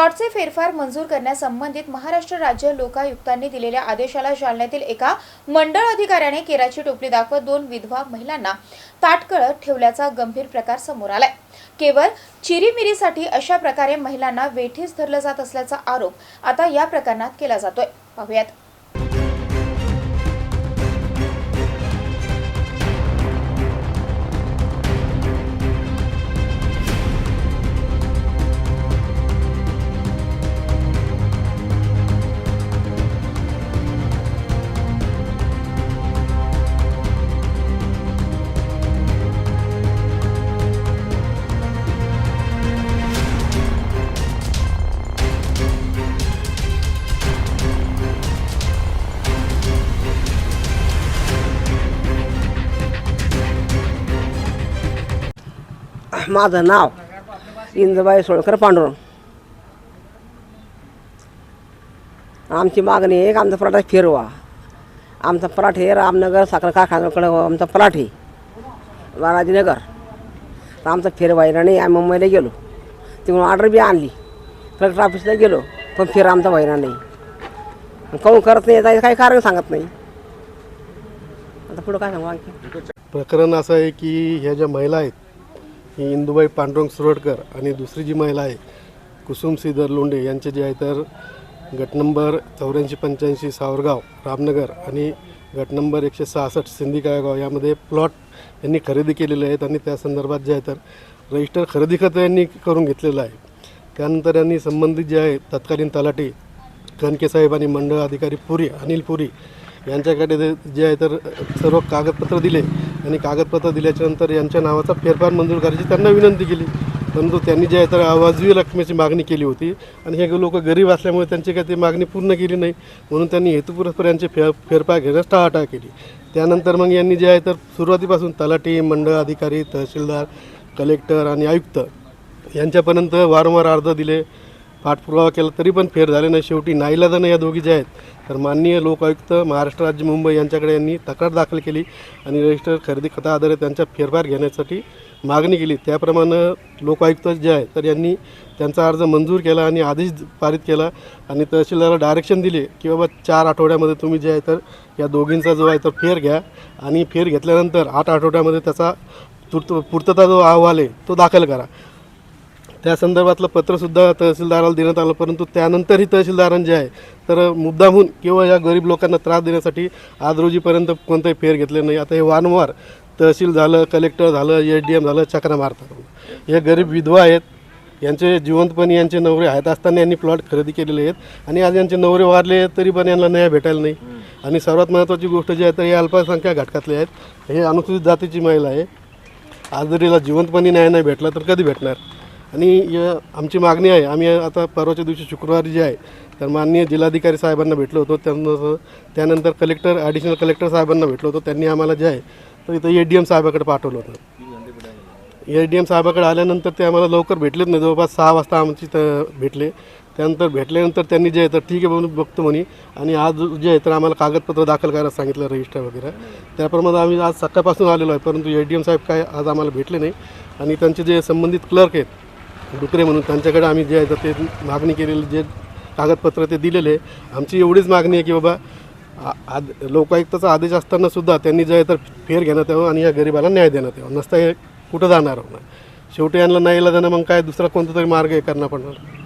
प्लॉटचे फेरफार मंजूर करण्यासंबंधित महाराष्ट्र राज्य लोकायुक्तांनी दिलेल्या आदेशाला जालन्यातील एका मंडळ अधिकाऱ्याने केराची टोपली दाखवत दोन विधवा महिलांना ताटकळत ठेवल्याचा गंभीर प्रकार समोर आलाय. केवळ चिरीमिरीसाठी अशा प्रकारे महिलांना वेठीस धरलं जात असल्याचा आरोप आता या प्रकरणात केला जातोय. पाहुयात. माझं नाव इंदबाई सोळकर पांडुरंग. आमची मागणी एक आमचा पराठा फिरवा. आमचा पराठे रामनगर साखर कारखान्याकडे आमचा पराठे बालाजीनगर. तर आमचा फिरवायला नाही आम्ही मुंबईला गेलो. तिकडून ऑर्डर बी आणली. कलेक्टर ऑफिसला गेलो पण फिर आमचा व्हायला नाही. काहून करत नाही याचं काही कारण सांगत नाही. आता पुढं काय सांगू आणखी? प्रकरण असं आहे की ह्या ज्या महिला आहेत ही इंदुबाई पांडुरंग सुरडकर आणि दुसरी जी महिला आहे कुसुम श्रीधर लोंढे यांचे जे आहे तर गट नंबर चौऱ्याऐंशी पंच्याऐंशी सावरगाव रामनगर आणि गट नंबर एकशे सहासष्ट सिंधिकायगाव यामध्ये प्लॉट यांनी खरेदी केलेले आहेत आणि त्या संदर्भात जे आहे तर रजिस्टर खरेदी खतं यांनी करून घेतलेलं आहे. त्यानंतर यांनी संबंधित जे आहे तत्कालीन तलाठी कणके साहेब आणि मंडळ अधिकारी पुरी अनिल पुरी यांच्याकडे जे आहे तर सर्व कागदपत्र दिले. आणि कागदपत्र दिल्याच्यानंतर यांच्या नावाचा फेरफार मंजूर करायची त्यांना विनंती केली. परंतु त्यांनी जे आहे तर आवाजवी रकमेची मागणी केली होती आणि हे लोक गरीब असल्यामुळे त्यांची काही ती मागणी पूर्ण केली नाही म्हणून त्यांनी हेतुपुरस्पर यांचे फेर फेरफार घेण्यास टाळाटाळ केली. त्यानंतर मग यांनी जे आहे तर सुरुवातीपासून तलाठी मंडळ अधिकारी तहसीलदार कलेक्टर आणि आयुक्त यांच्यापर्यंत वारंवार अर्ज दिले. पाठपुरावा केला तरी पण फेर झाले नाही. शेवटी नाईलाजानं या दोघी ज्या आहेत तर माननीय लोकायुक्त महाराष्ट्र राज्य मुंबई यांच्याकडे यांनी तक्रार दाखल केली आणि रजिस्टर खरेदी खता आधारे त्यांच्या फेरफार घेण्यासाठी मागणी केली. त्याप्रमाणे लोकायुक्त जे आहे तर यांनी त्यांचा अर्ज मंजूर केला आणि आदेश पारित केला आणि तहसीलदारला डायरेक्शन दिले की बाबा चार आठवड्यामध्ये तुम्ही जे आहे तर या दोघींचा जो आहे तर फेर घ्या आणि फेर घेतल्यानंतर आठ आठवड्यामध्ये त्याचा तुर्त पूर्तता जो अहवाल आहे तो दाखल करा. त्या संदर्भातलं पत्रसुद्धा तहसीलदाराला देण्यात आलं परंतु त्यानंतरही तहसीलदारांनी जे आहे तर मुद्दामहून किंवा या गरीब लोकांना त्रास देण्यासाठी आज रोजीपर्यंत कोणताही फेर घेतले नाही. आता हे वारंवार तहसील झालं कलेक्टर झालं एस डी एम झालं चक्रा मारतात. हे गरीब विधवा आहेत यांचे जिवंतपणी यांचे नवरे आहेत असताना यांनी प्लॉट खरेदी केलेले आहेत आणि आज यांचे नवरे वारले तरी पण यांना न्याय भेटायला नाही. आणि सर्वात महत्त्वाची गोष्ट जी आहे तर हे अल्पसंख्या घटकातले आहेत. हे अनुसूचित जातीची महिला आहे. आज जर हिला जिवंतपणी न्याय नाही भेटला तर कधी भेटणार? आणि य आमची मागणी आहे. आम्ही आता परवाच्या दिवशी शुक्रवारी जे आहे तर माननीय जिल्हाधिकारी साहेबांना भेटलो होतो. त्यांना त्यानंतर कलेक्टर ॲडिशनल कलेक्टर साहेबांना भेटलो होतो. त्यांनी आम्हाला जे आहे तर इथं ए डी एम साहेबाकडे पाठवलं होतं. ए डी एम साहेबाकडे आल्यानंतर ते आम्हाला लवकर भेटलेच नाही. जवळपास सहा वाजता आमची तर भेटले. त्यानंतर भेटल्यानंतर त्यांनी जे आहे तर ठीक आहे म्हणून बघतो म्हणे. आणि आज जे आहे तर आम्हाला कागदपत्र दाखल करायला सांगितलं रजिस्टर वगैरे. त्याप्रमाणे आम्ही आज सकाळपासून आलेलो आहे परंतु ए डी एम साहेब काय आज आम्हाला भेटले नाही. आणि त्यांचे जे संबंधित क्लर्क आहेत डुकरे म्हणून त्यांच्याकडे आम्ही जे आहे तर ते मागणी केलेली जे कागदपत्र ते दिलेले आहे. आमची एवढीच मागणी आहे की बाबा आद लोकायुक्ताचा आदेश असताना सुद्धा त्यांनी जे आहे तर फेर घेण्यात यावं आणि या गरिबाला न्याय देण्यात यावं नसता हे कुठं जाणार होणार शेवटी यांना नाही जाणं मग काय दुसरा कोणता तरी मार्ग हे करणं पडणार